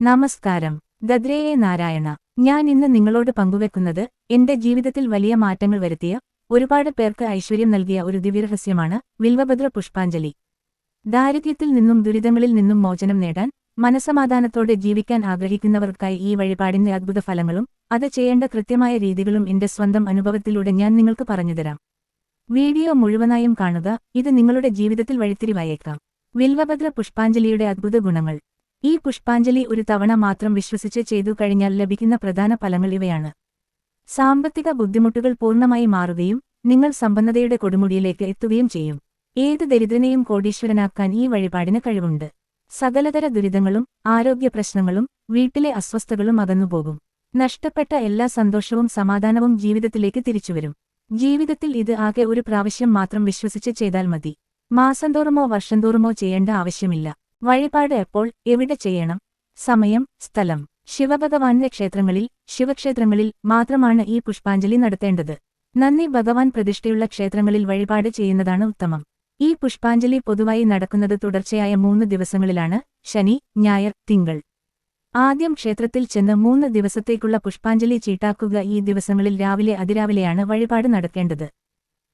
നമസ്കാരം. ഗദ്രേയെ നാരായണ. ഞാൻ ഇന്ന് നിങ്ങളോട് പങ്കുവെക്കുന്നത് എന്റെ ജീവിതത്തിൽ വലിയ മാറ്റങ്ങൾ വരുത്തിയ ഒരുപാട് പേർക്ക് ഐശ്വര്യം നൽകിയ ഒരു ദിവ്യരഹസ്യമാണ് വിൽവഭദ്ര പുഷ്പാഞ്ജലി. ദാരിദ്ര്യത്തിൽ നിന്നും ദുരിതങ്ങളിൽ നിന്നും മോചനം നേടാൻ മനസമാധാനത്തോടെ ജീവിക്കാൻ ആഗ്രഹിക്കുന്നവർക്കായി ഈ വഴിപാടിന്റെ അദ്ഭുത ഫലങ്ങളും അത് ചെയ്യേണ്ട കൃത്യമായ രീതികളും എന്റെ സ്വന്തം അനുഭവത്തിലൂടെ ഞാൻ നിങ്ങൾക്ക് പറഞ്ഞുതരാം വീഡിയോ മുഴുവനായും കാണുക ഇത് നിങ്ങളുടെ ജീവിതത്തിൽ വഴിത്തിരിവായേക്കാം. വിൽവഭദ്ര പുഷ്പാഞ്ജലിയുടെ അദ്ഭുത ഗുണങ്ങൾ. ഈ പുഷ്പാഞ്ജലി ഒരു തവണ മാത്രം വിശ്വസിച്ച് ചെയ്തു കഴിഞ്ഞാൽ ലഭിക്കുന്ന പ്രധാന ഫലങ്ങൾ ഇവയാണ്. സാമ്പത്തിക ബുദ്ധിമുട്ടുകൾ പൂർണമായി മാറുകയും നിങ്ങൾ സമ്പന്നതയുടെ കൊടുമുടിയിലേക്ക് എത്തുകയും ചെയ്യും. ഏത് ദരിദ്രനെയും കോടീശ്വരനാക്കാൻ ഈ വഴിപാടിന് കഴിവുണ്ട്. സകലതര ദുരിതങ്ങളും ആരോഗ്യ പ്രശ്നങ്ങളും വീട്ടിലെ അസ്വസ്ഥകളും അകന്നുപോകും. നഷ്ടപ്പെട്ട എല്ലാ സന്തോഷവും സമാധാനവും ജീവിതത്തിലേക്ക് തിരിച്ചുവരും. ജീവിതത്തിൽ ഇത് ആകെ ഒരു പ്രാവശ്യം മാത്രം വിശ്വസിച്ച് ചെയ്താൽ മതി. മാസം തോറുമോ വർഷം തോറുമോ ചെയ്യേണ്ട ആവശ്യമില്ല. വഴിപാട് എപ്പോൾ എവിടെ ചെയ്യണം? സമയം സ്ഥലം. ശിവഭഗവാന്റെ ക്ഷേത്രങ്ങളിൽ ശിവക്ഷേത്രങ്ങളിൽ മാത്രമാണ് ഈ പുഷ്പാഞ്ജലി നടത്തേണ്ടത്. നന്ദി ഭഗവാൻ പ്രതിഷ്ഠയുള്ള ക്ഷേത്രങ്ങളിൽ വഴിപാട് ചെയ്യുന്നതാണ് ഉത്തമം. ഈ പുഷ്പാഞ്ജലി പൊതുവായി നടക്കുന്നത് തുടർച്ചയായ മൂന്ന് ദിവസങ്ങളിലാണ് ശനി ഞായർ തിങ്കൾ. ആദ്യം ക്ഷേത്രത്തിൽ ചെന്ന് മൂന്ന് ദിവസത്തേക്കുള്ള പുഷ്പാഞ്ജലി ചീട്ടാക്കുക. ഈ ദിവസങ്ങളിൽ രാവിലെ അതിരാവിലെയാണ് വഴിപാട് നടക്കേണ്ടത്.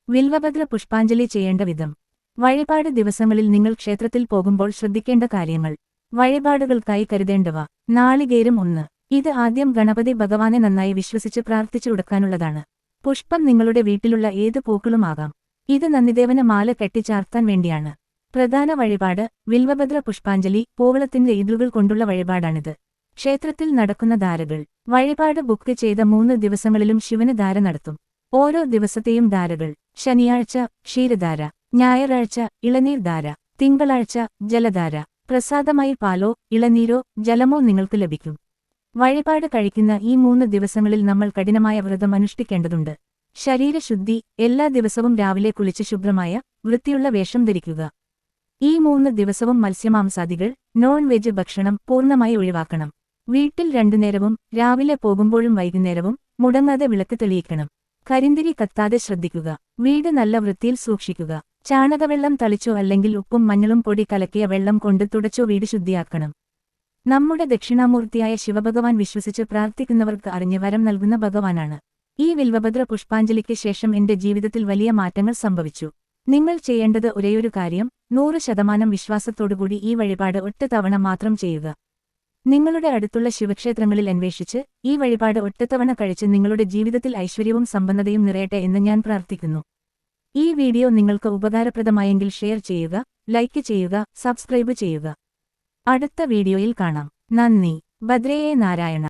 വിൽവഭദ്ര പുഷ്പാഞ്ജലി ചെയ്യേണ്ട വിധം. വഴിപാട് ദിവസങ്ങളിൽ നിങ്ങൾ ക്ഷേത്രത്തിൽ പോകുമ്പോൾ ശ്രദ്ധിക്കേണ്ട കാര്യങ്ങൾ. വഴിപാടുകൾക്കായി കരുതേണ്ടവ. നാളികേരം ഒന്ന്. ഇത് ആദ്യം ഗണപതി ഭഗവാനെ നന്നായി വിശ്വസിച്ച് പ്രാർത്ഥിച്ചു കൊടുക്കാനുള്ളതാണ് പുഷ്പം നിങ്ങളുടെ വീട്ടിലുള്ള ഏത് പൂക്കളുമാകാം. ഇത് നന്ദിദേവന മാല കെട്ടിച്ചാർത്താൻ വേണ്ടിയാണ്. പ്രധാന വഴിപാട് വിൽവഭദ്ര പുഷ്പാഞ്ജലി പൂവളത്തിന്റെ ഇതളുകൾ കൊണ്ടുള്ള വഴിപാടാണിത്. ക്ഷേത്രത്തിൽ നടക്കുന്ന ധാരകൾ. വഴിപാട് ബുക്ക് ചെയ്ത മൂന്ന് ദിവസങ്ങളിലും ശിവന് ധാര നടത്തും. ഓരോ ദിവസത്തെയും ധാരകൾ. ശനിയാഴ്ച ക്ഷീരധാര. ഞായറാഴ്ച ഇളനീർ ധാര തിങ്കളാഴ്ച ജലധാര. പ്രസാദമായി പാലോ ഇളനീരോ ജലമോ നിങ്ങൾക്ക് ലഭിക്കും. വഴിപാട് കഴിക്കുന്ന ഈ മൂന്ന് ദിവസങ്ങളിൽ നമ്മൾ കഠിനമായ വ്രതം അനുഷ്ഠിക്കേണ്ടതുണ്ട്. ശരീരശുദ്ധി എല്ലാ ദിവസവും രാവിലെ കുളിച്ച് ശുഭ്രമായ വൃത്തിയുള്ള വേഷം ധരിക്കുക. ഈ മൂന്ന് ദിവസവും മത്സ്യമാംസാദികൾ നോൺ വെജ് ഭക്ഷണം പൂർണമായി ഒഴിവാക്കണം. വീട്ടിൽ രണ്ടു നേരവും രാവിലെ പോകുമ്പോഴും വൈകുന്നേരവും മുടങ്ങാതെ വിളക്ക് തെളിയിക്കണം. കരിന്തിരി കത്താതെ ശ്രദ്ധിക്കുക. വീട് നല്ല വൃത്തിയിൽ സൂക്ഷിക്കുക. ചാണകവെള്ളം തളിച്ചോ അല്ലെങ്കിൽ ഉപ്പും മഞ്ഞളും പൊടി കലക്കിയ വെള്ളം കൊണ്ട് തുടച്ചോ വീട് ശുദ്ധിയാക്കണം. നമ്മുടെ ദക്ഷിണാമൂർത്തിയായ ശിവഭഗവാൻ വിശ്വസിച്ച് പ്രാർത്ഥിക്കുന്നവർക്ക് അറിഞ്ഞ് വരം നൽകുന്ന ഭഗവാനാണ്. ഈ വിൽവഭദ്ര പുഷ്പാഞ്ജലിക്ക് ശേഷം എന്റെ ജീവിതത്തിൽ വലിയ മാറ്റങ്ങൾ സംഭവിച്ചു. നിങ്ങൾ ചെയ്യേണ്ടത് ഒരേയൊരു കാര്യം നൂറ് ശതമാനം വിശ്വാസത്തോടുകൂടി ഈ വഴിപാട് ഒറ്റ തവണ മാത്രം ചെയ്യുക. നിങ്ങളുടെ അടുത്തുള്ള ശിവക്ഷേത്രങ്ങളിൽ അന്വേഷിച്ച് ഈ വഴിപാട് ഒറ്റത്തവണ കഴിച്ച് നിങ്ങളുടെ ജീവിതത്തിൽ ഐശ്വര്യവും സമ്പന്നതയും നിറയട്ടെ എന്ന് ഞാൻ പ്രാർത്ഥിക്കുന്നു. ഈ വീഡിയോ നിങ്ങൾക്ക് ഉപകാരപ്രദമായെങ്കിൽ ഷെയർ ചെയ്യുക ലൈക്ക് ചെയ്യുക സബ്സ്ക്രൈബ് ചെയ്യുക. അടുത്ത വീഡിയോയിൽ കാണാം. നന്ദി. ഭദ്രയെ നാരായണ.